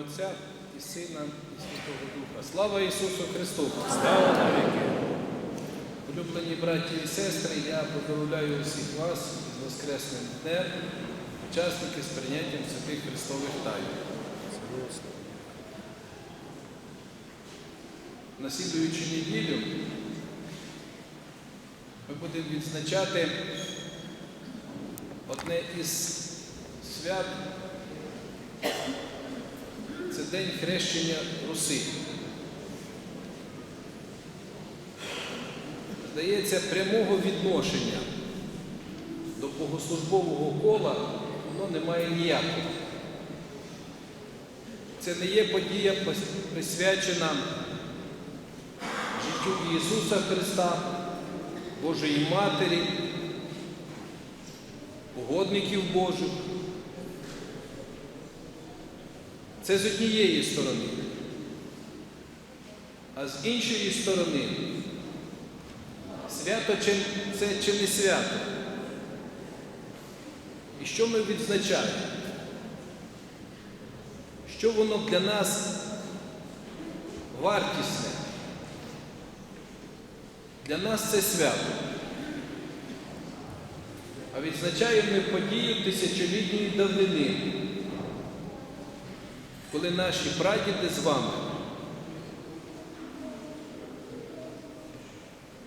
Отця і Сина, і Святого Духа. Слава Ісусу Христу! Слава навіки! Улюблені браті і сестри, я поздравляю усіх вас з Воскресним днем, учасники з прийняттям святих Христових тайн. На слідуючу неділю ми будемо відзначати одне із свят. Це День хрещення Руси. Здається, прямого відношення до богослужбового кола воно не має ніякого. Це не є подія присвячена життю Ісуса Христа, Божої Матері, угодників Божих. Це з однієї сторони. А з іншої сторони, свято це чи не свято? І що ми відзначаємо? Що воно для нас вартісне? Для нас це свято. А відзначаємо ми подію тисячолітньої давнини коли наші прадіди з вами,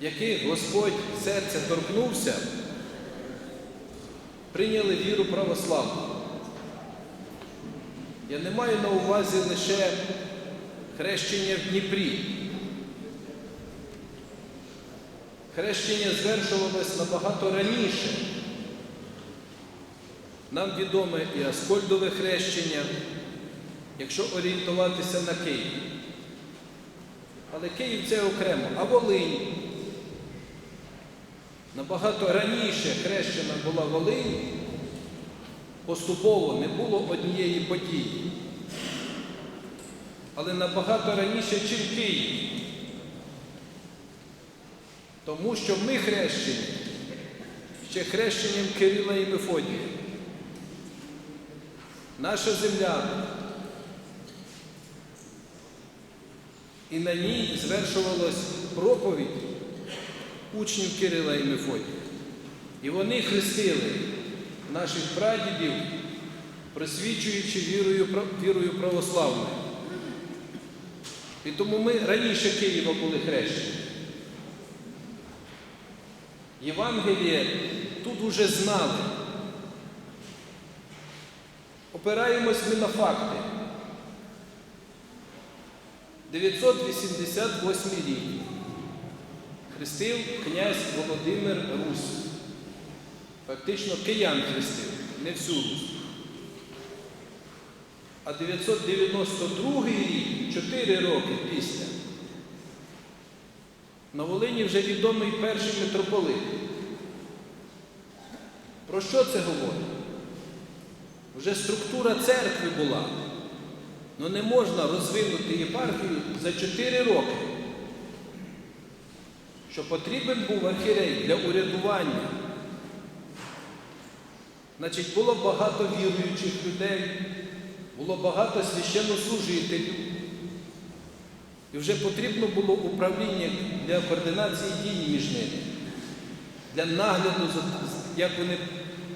яких Господь серце торкнувся, прийняли віру православну. Я не маю на увазі лише хрещення в Дніпрі. Хрещення звершувалось набагато раніше. Нам відоме і Аскольдове хрещення якщо орієнтуватися на Київ. Але Київ це окремо, а Волинь. Набагато раніше хрещена була Волинь, поступово не було однієї події. Але набагато раніше, чим Київ. Тому що ми хрещені ще хрещенням Кирила і Мефодія. Наша земля і на ній звершувалась проповідь учнів Кирила і Мефодія. І вони хрестили наших прадідів, просвічуючи вірою, вірою православною. І тому ми раніше Києва були хрещені. Євангеліє тут уже знали. Опираємось ми на факти. 988 рік хрестив князь Володимир Русь. Фактично киян хрестив, не всю Русь. А 992 рік, 4 роки після, на Волині вже відомий перший митрополит. Про що це говорить? Вже структура церкви була. Ну не можна розвинути єпархію за 4 роки. Що потрібен був архірей для урядування. Значить, було багато віруючих людей, було багато священнослужителів. І вже потрібно було управління для координації дій між ними, для нагляду, як вони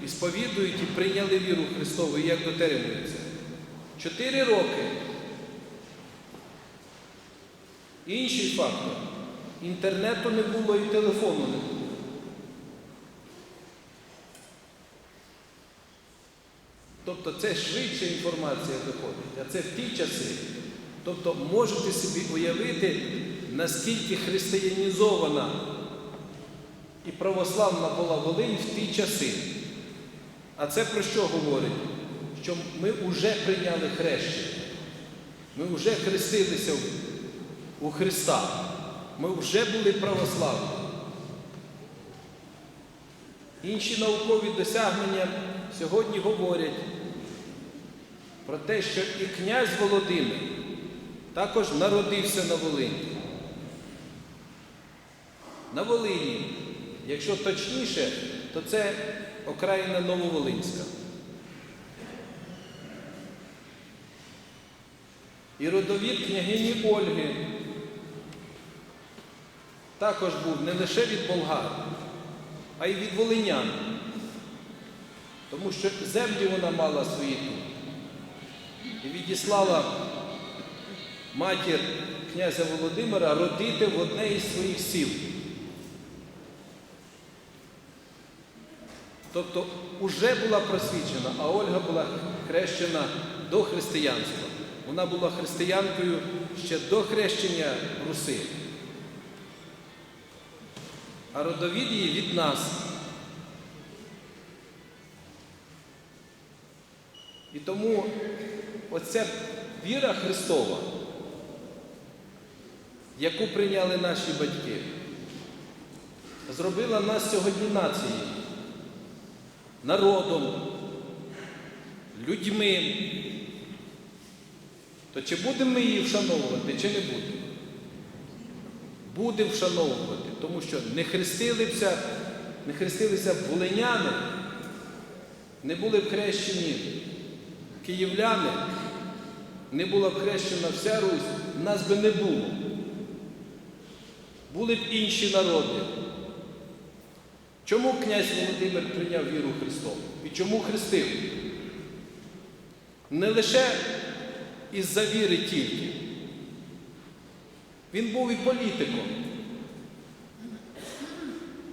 сповідують і прийняли віру Христову, і як дотримуються. Чотири роки. Інший фактор. Інтернету не було і телефону не було. Тобто це швидше інформація доходить, а це в ті часи. Тобто можете собі уявити, наскільки християнізована і православна була Волинь в ті часи. А це про що говорить? Що ми вже прийняли хрещення. Ми вже хрестилися у Христа. Ми вже були православні. Інші наукові досягнення сьогодні говорять про те, що і князь Володимир також народився на Волині. На Волині, якщо точніше, то це окраїна Нововолинська. І родовід княгині Ольги також був не лише від болгар, а й від волинян. Тому що землі вона мала свої тут. І відіслала матір князя Володимира родити в одне із своїх сіл. Тобто уже була просвічена, а Ольга була хрещена до християнства. Вона була християнкою ще до хрещення Руси. А родовід її від нас. І тому оця віра Христова, яку прийняли наші батьки, зробила нас сьогодні нацією, народом, людьми. То чи будемо ми її вшановувати, чи не будемо? Будемо вшановувати, тому що не хрестилися, не хрестилися волиняни, не були б хрещені київляни, не була б хрещена вся Русь, нас би не було. Були б інші народи. Чому князь Володимир прийняв віру Христову? І чому хрестив? Не лише із-за віри тільки. Він був і політиком.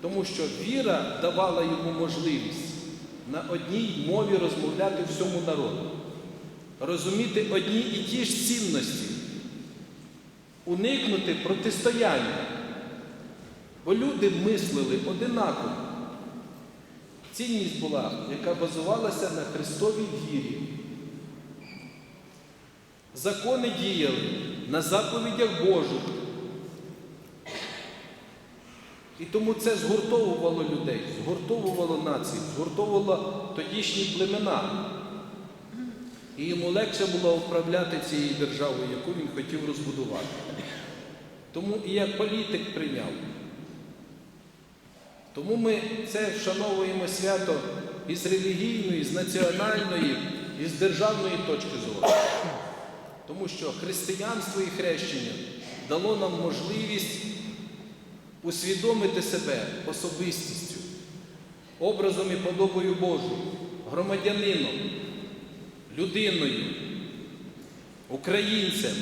Тому що віра давала йому можливість на одній мові розмовляти всьому народу, розуміти одні і ті ж цінності, уникнути протистояння. Бо люди мислили одинаково. Цінність була, яка базувалася на Христовій вірі. Закони діяли на заповідях Божих. І тому це згуртовувало людей, згуртовувало нації, згуртовувало тодішні племена. І йому легше було управляти цією державою, яку він хотів розбудувати. Тому і як політик прийняв. Тому ми це вшановуємо свято із релігійної, з національної, і з державної точки зору. Тому що християнство і хрещення дало нам можливість усвідомити себе особистістю, образом і подобою Божою, громадянином, людиною, українцем.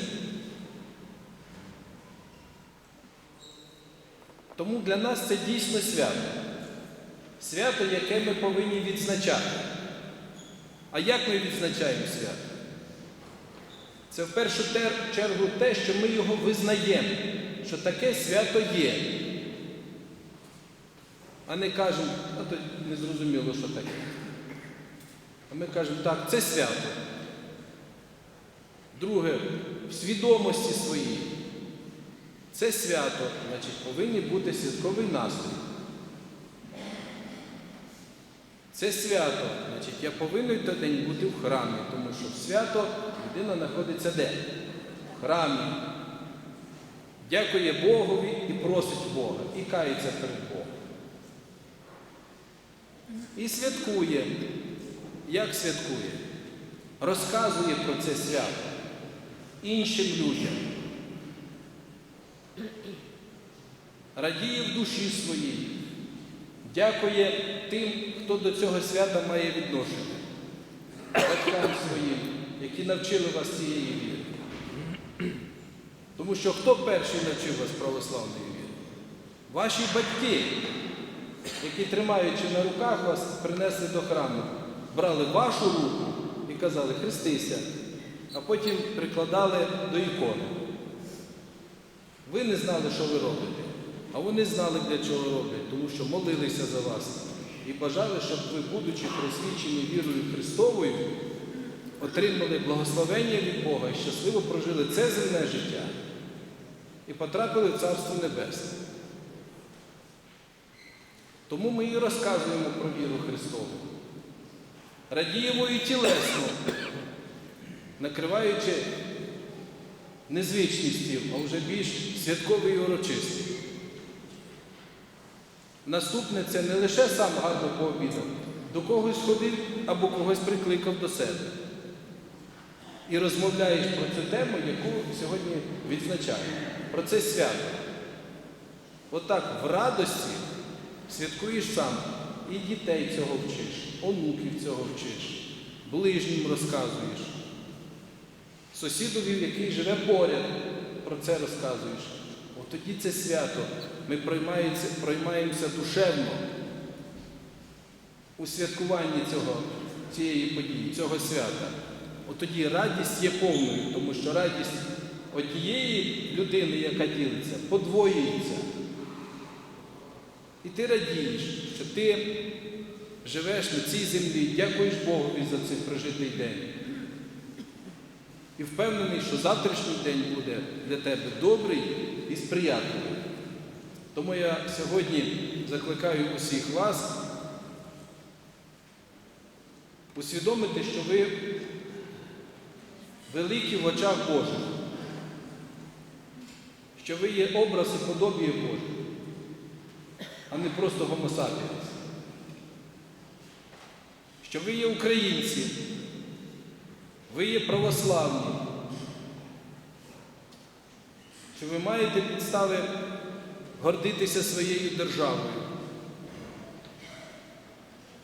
Тому для нас це дійсно свято. Свято, яке ми повинні відзначати. А як ми відзначаємо свято? Це в першу чергу те, що ми його визнаємо, що таке свято є. А не кажемо, то не зрозуміло, що таке. А ми кажемо, так, це свято. Друге, в свідомості своїй. Це свято, значить, повинні бути святковий настрій. Це свято, значить, я повинен той день бути в храмі, тому що в свято людина знаходиться де? В храмі. Дякує Богові і просить Бога, і кається перед Богом. І святкує. Як святкує? Розказує про це свято іншим людям. Радіє в душі своїй, дякує тим, хто до цього свята має відношення, батькам своїм, які навчили вас цієї віри. Тому що хто перший навчив вас православної віри? Ваші батьки, які, тримаючи на руках вас, принесли до храму, брали вашу руку і казали Христися, а потім прикладали до ікони. Ви не знали, що ви робите, а вони знали, для чого роблять, тому що молилися за вас і бажали, щоб ви, будучи просвічені вірою Христовою, отримали благословення від Бога і щасливо прожили це земне життя і потрапили в Царство Небесне. Тому ми і розказуємо про віру Христову. Радіємо і тілесно, накриваючи незвичний стіл, а вже більш святковий і урочистий. Наступне це не лише сам гарно пообідав, до когось ходив або когось прикликав до себе. і розмовляєш про цю тему, яку сьогодні відзначаємо. Про це свято. Отак в радості святкуєш сам і дітей цього вчиш, онуків цього вчиш, ближнім розказуєш, сусідові, який живе поряд, про це розказуєш. От тоді це свято. Ми проймаємося, проймаємося душевно у святкуванні цього, цієї події, цього свята. От тоді радість є повною, тому що радість однієї людини, яка ділиться, подвоюється. І ти радієш, що ти живеш на цій землі, дякуєш Богові за цей прожитий день. І впевнений, що завтрашній день буде для тебе добрий і сприятливий. Тому я сьогодні закликаю усіх вас усвідомити, що ви великі в очах Божих, що ви є образ і подобіє Боже, а не просто гомосапіенс. Що ви є українці, ви є православні, що ви маєте підстави гордитися своєю державою,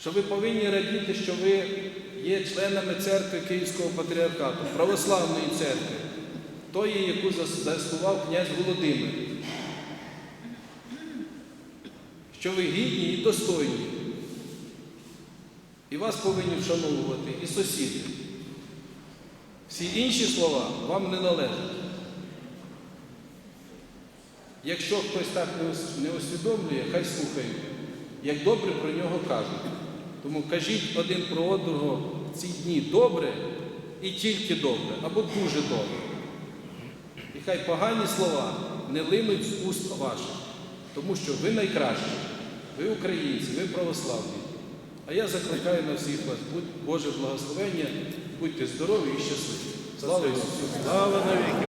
що ви повинні радіти, що ви є членами церкви Київського патріархату, православної церкви, тої, яку зас- заснував князь Володимир. Що ви гідні і достойні. І вас повинні вшановувати і сусіди. Всі інші слова вам не належать. Якщо хтось так не усвідомлює, хай слухає, як добре про нього кажуть. Тому кажіть один про одного ці дні добре і тільки добре, або дуже добре. І хай погані слова не линуть з уст ваших, тому що ви найкращі, ви українці, ви православні. А я закликаю на всіх вас, будь Боже благословення, будьте здорові і щасливі. Слава Ісусу! Слава навіки!